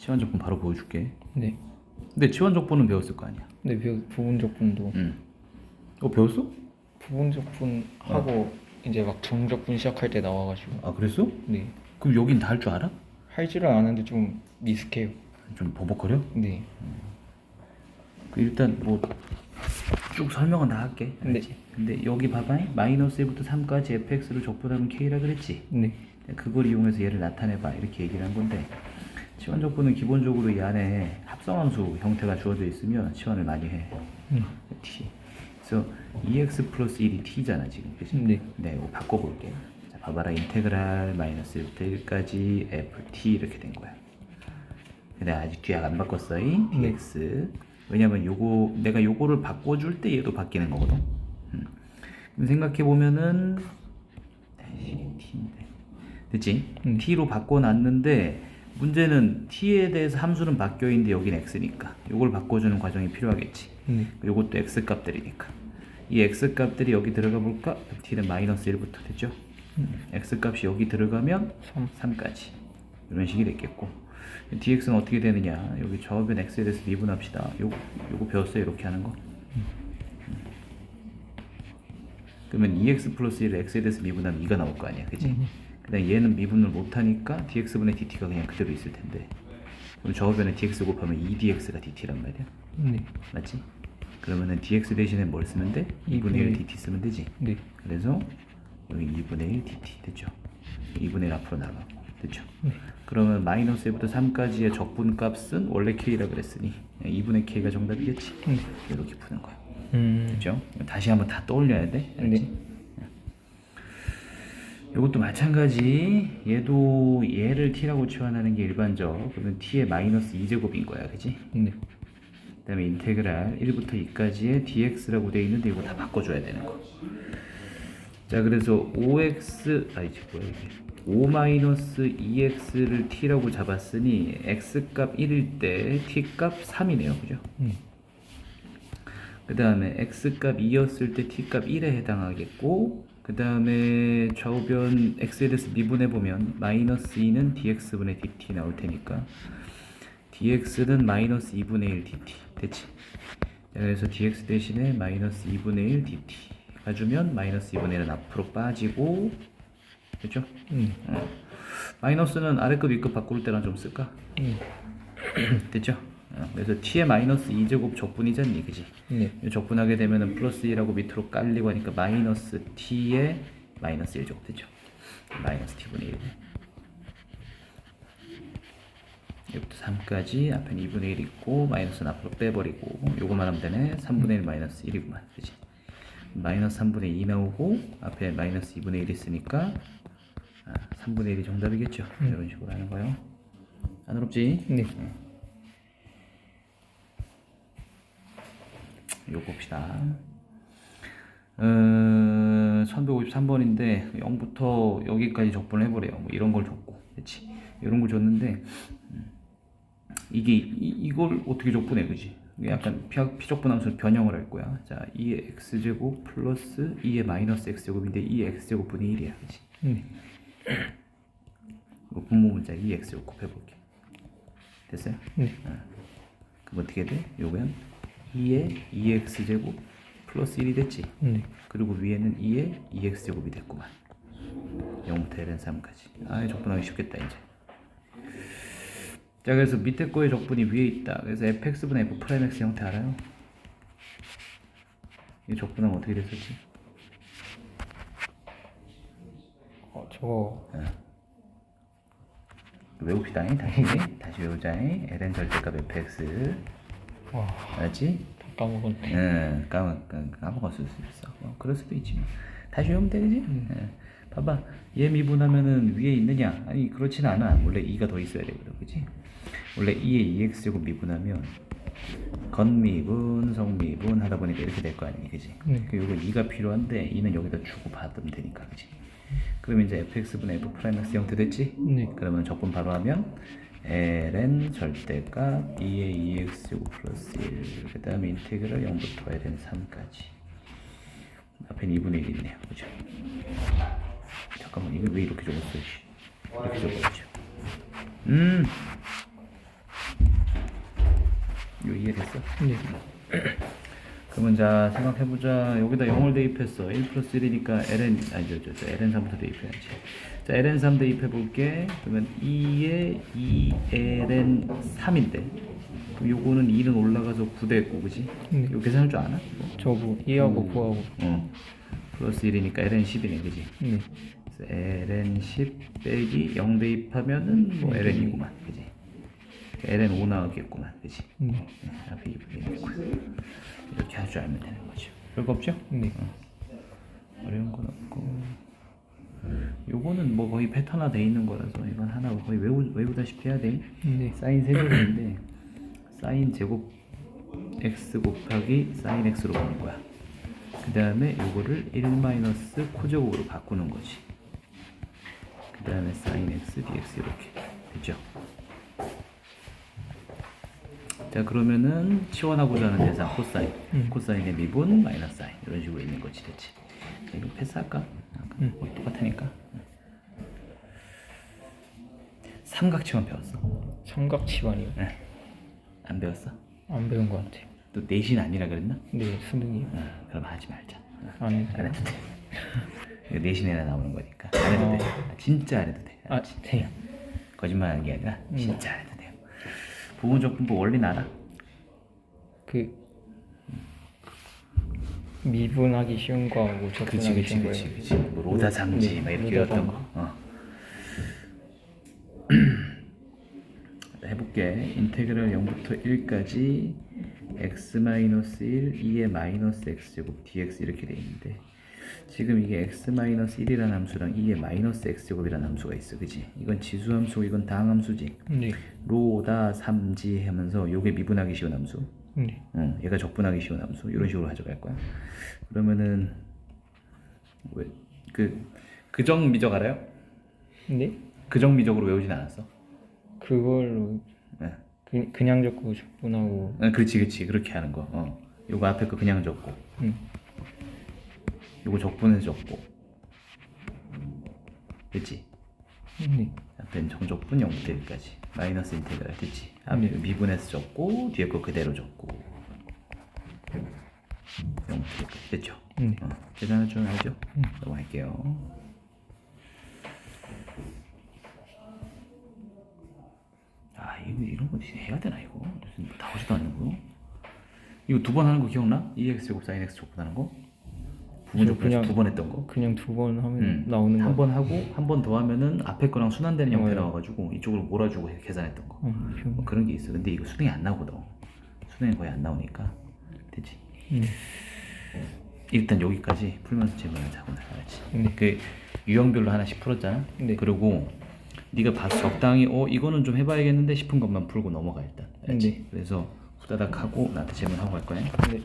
치환 적분 바로 보여줄게. 네. 근데 치환 적분은 배웠을 거 아니야. 네, 부- 부분 적분도 응. 어 배웠어? 부분 적분 하고 이제 막 정적분 시작할 때 나와가지고 아 그랬어? 네. 그럼 여긴 다 할 줄 알아? 할 줄은 아는데 좀 미숙해요. 좀 버벅거려? 네. 그 일단 뭐 쭉 설명은 다 할게. 네. 알았지? 근데 여기 봐봐. 마이너스 1부터 3까지 fx를 적분하면 k라 그랬지. 네. 그걸 이용해서 얘를 나타내봐 이렇게 얘기를 한 건데 치환 적분은 기본적으로 이 안에 합성함수 형태가 주어져 있으면 치환을 많이 해. 음. t. 그래서 2x 플러스 1이 t잖아 지금. 그치? 네. 네, 이거 바꿔볼게. 자, 봐봐라. 인테그랄 마이너스 1부터 1까지 ft 이렇게 된 거야. 근데 아직 뒤에 안 바꿨어. 이 네. dx. 왜냐면 요거 내가 요거를 바꿔줄 때 얘도 바뀌는 거거든. 음. 그럼 생각해 보면은 t인데. 됐지? 음. t로 바꿔놨는데 문제는 t에 대해서 함수는 바뀌어 있는데 여긴 x니까 요걸 바꿔주는 과정이 필요하겠지. 네. 요것도 x 값들이니까 이 x 값들이 여기 들어가 볼까? t는 마이너스 1부터 됐죠? x 값이 여기 들어가면 3. 3까지 이런 식이 됐겠고 dx는 어떻게 되느냐 여기 저변 x에 대해서 미분합시다 요거, 요거 배웠어요 이렇게 하는 거 그러면 2x 플러스 1을 x에 대해서 미분하면 2가 나올 거 아니야 그지? 음. 근데 얘는 미분을 못하니까 dx분의 dt가 그냥 그대로 있을 텐데 그럼 저변에 dx 곱하면 2dx가 dt란 말이야 네. 맞지? 그러면은 dx 대신에 뭘 쓰면 돼? 2분의 1 dt 쓰면 되지 네. 그래서 여기 2분의 1 dt 됐죠? 2분의 1 앞으로 나가고 됐죠? 네. 그러면 마이너스 1부터 3까지의 적분 값은 원래 k라 그랬으니 2분의 k가 정답이겠지? 음. 이렇게 푸는 거야 음. 그죠? 다시 한번 다 떠올려야 돼 알지? 네. 이것도 마찬가지 얘도 얘를 t라고 치환하는 게 일반적 그러면 t의 마이너스 2제곱인 거야 그지? 네. 그 다음에 인테그랄 1부터 2까지의 dx라고 되어 있는데 이거 다 바꿔줘야 되는 거. 자 그래서 5x 아 이제 뭐야 이게 5-2x를 t라고 잡았으니 x값 1일 때 t값 3이네요 그죠? 음. 그 다음에 x값 2였을 때 t값 1에 해당하겠고 그 다음에 좌우변 x에 대해서 미분해 보면 마이너스 2는 dx분의 dt 나올 테니까 dx는 마이너스 2분의 1 dt 됐지? 자, 그래서 dx 대신에 마이너스 2분의 1 dt 가주면 마이너스 2분의 1은 앞으로 빠지고 됐죠? 음. 어. 마이너스는 아래급 위급 바꿀 때랑 좀 쓸까? 음. 됐죠? 어, 그래서 t의 마이너스 2제곱 적분이잖니 그지? 네. 이 적분하게 되면은 플러스 1하고 밑으로 깔리고 하니까 마이너스 t의 마이너스 1제곱 되죠? 마이너스 t분의 1 여기부터 3까지 앞에 2분의 1 있고 마이너스는 앞으로 빼버리고 요거만 하면 되네 3분의 1 마이너스 1이구만 그지? 마이너스 3분의 2 나오고 앞에 마이너스 2분의 1 있으니까 아, 3분의 1이 정답이겠죠? 이런 식으로 하는 거요 안 어렵지? 네. 이거 봅시다. 어, 1153번인데 0부터 여기까지 적분을 해보래요. 뭐 이런 걸 줬고, 그렇지? 이런 걸 줬는데 음, 이게 이, 걸 어떻게 적분해, 그지? 약간 피, 피적분 함수 변형을 할 거야. 자, 2의 x 제곱 플러스 2의 마이너스 x 제곱인데 2의 x 제곱 분의 1이야, 그지? 네. 이거 분모 문자 2x 제곱 곱해볼게. 됐어요? 네. 그럼 어떻게 돼? 요건 2의 2x 제곱 플러스 1이 됐지. 네. 그리고 위에는 2의 2x 제곱이 됐구만. 0부터 ln 3까지. 아, 적분하기 쉽겠다 이제. 자, 그래서 밑에 거의 적분이 위에 있다. 그래서 fx분의 f 프라임 x 형태 알아요? 이 적분하면 어떻게 됐었지? 어, 저거 외웁시다. 다시 다시 외우자. ln 절대값 fx. 와, 알았지? 다 까먹었네. 응, 까먹, 까- 까먹었을 수 있어. 어, 그럴 수도 있지. 뭐. 다시 외우면 되지? 예. 봐봐. 얘 미분하면은 위에 있느냐? 아니, 그렇지는 않아. 원래 2가 더 있어야 되거든. 그지? 원래 2에 2x제곱 미분하면 건미분, 성미분 하다 보니까 이렇게 될 거 아니니? 그지? 네. 그 요거 2가 필요한데 2는 여기다 주고 받으면 되니까. 그지? 그러면 이제 fx분의 f 프라임 x 형태 됐지? 네. 그러면 적분 바로 하면 ln 절대값 2의 2x 플러스 1, 그 다음에 인테그랄 0부터 ln 3까지. 앞에 2분의 1 있네요. 그죠? 잠깐만, 이거 왜 이렇게 적었어? 씨. 이렇게 적었죠. 음, 이해됐어? 네. 그러면 자 생각해보자 여기다 0을 대입했어 1 플러스 1이니까 ln 아니 저, 저, 저 ln3부터 대입해야지 자 ln3 대입해볼게 그러면 2에 2ln3인데 그럼 요거는 2는 올라가서 9 되고 그지? 네. 이거 계산할 줄 아나? 저거 2하고 음. 9하고. 어 플러스 1이니까 ln10이네 그지? 네. 그래서 ln10 빼기 0 대입하면은 뭐 네. ln2구만 그지? ln5 나오겠구만 그지? 네. 네, 앞에 2분의 1이고요 이렇게 할 줄 알면 되는 거죠 별거 없죠? 네. 어려운 건 없고 요거는 뭐 거의 패턴화 돼 있는 거라서 이건 하나 거의 외우, 외우다시피 해야 돼 네. 사인 세제곱인데 사인 제곱 x 곱하기 사인 x로 보는 거야 그 다음에 요거를 1 마이너스 코제곱으로 바꾸는 거지 그 다음에 사인 x dx 이렇게 되죠 자 그러면은 치환하고자 하는 대상 코사인 음. 코사인의 미분 마이너스 사인 이런 식으로 있는 거지 자, 이거 패스할까? 음. 거의 똑같으니까 삼각치환 배웠어? 삼각 치환이요. 네. 안 배웠어? 안 배운 것 같아요. 또 내신 아니라 그랬나? 네, 수능이요. 어, 그럼 하지 말자 어, 안 해도 안. 해도 돼 이거 내신에나 나오는 거니까 안 해도 돼 아, 진짜 안 해도 돼 아, 진짜요? 거짓말하는 게 아니라 음. 진짜 안 해도 돼요 부분적 분법 원리는 알아? 그 미분하기 쉬운 거하고 그치 적분하기 그치 쉬운 그치 거예요. 그치 뭐 로다 장지 네, 막 이렇게 로다 어떤 장지. 거 어. 해볼게 인테그랄 0부터 1까지 x-1 2의 마이너스 x제곱 dx 이렇게 돼 있는데 지금 이게 x-1이라는 함수랑 2의 마이너스 x제곱이라는 함수가 있어 그지 이건 지수함수 이건 당함수지 네. 로다 삼지 하면서 요게 미분하기 쉬운 함수 네. 응, 얘가 적분하기 쉬운 함수 이런 식으로 가져갈 거야. 그러면은 왜그 그정 미적 알아요? 네? 그정 미적으로 외우진 않았어. 그걸로 네. 그, 그냥 적고 적분하고 아, 그렇지, 그렇지, 그렇게 하는 거. 어, 요거 앞에 거 그냥 적고, 음. 요거 적분해서 적고, 됐지? 네. 앞엔 정적분 0부터 1까지 마이너스 인테그랄 됐지? 앞에 네. 미분해서 적고 뒤에 거 그대로 적고 0부터 1까지 됐죠? 네. 어, 계산할 줄 알죠? 넘어갈게요. 아 이거 이런 거 해야 되나 이거 무슨 나오지도 않는 거 이거 두 번 하는 거 기억나? 2x 제곱 sin x 적분하는 거 부분 저 적분에서 그냥- 두번 했던 거 그냥 두 번 하면 음. 나오는 거. 한번 하고 한 번 더 하면은 앞에 거랑 순환되는 형태 어, 예. 나와가지고 이쪽으로 몰아주고 계산했던 거 어. 뭐 그런 게 있어 근데 이거 수능이 안 나오거든 수능이 거의 안 나오니까 되지 음. 일단 여기까지 풀면서 질문하자 오늘 알았지? 네. 그 유형별로 하나씩 풀었잖아. 네. 그리고 네가 봐서 적당히 어 이거는 좀 해봐야겠는데 싶은 것만 풀고 넘어가 일단. 알았지? 네. 그래서 후다닥 하고 나한테 질문하고 갈 거야. 네.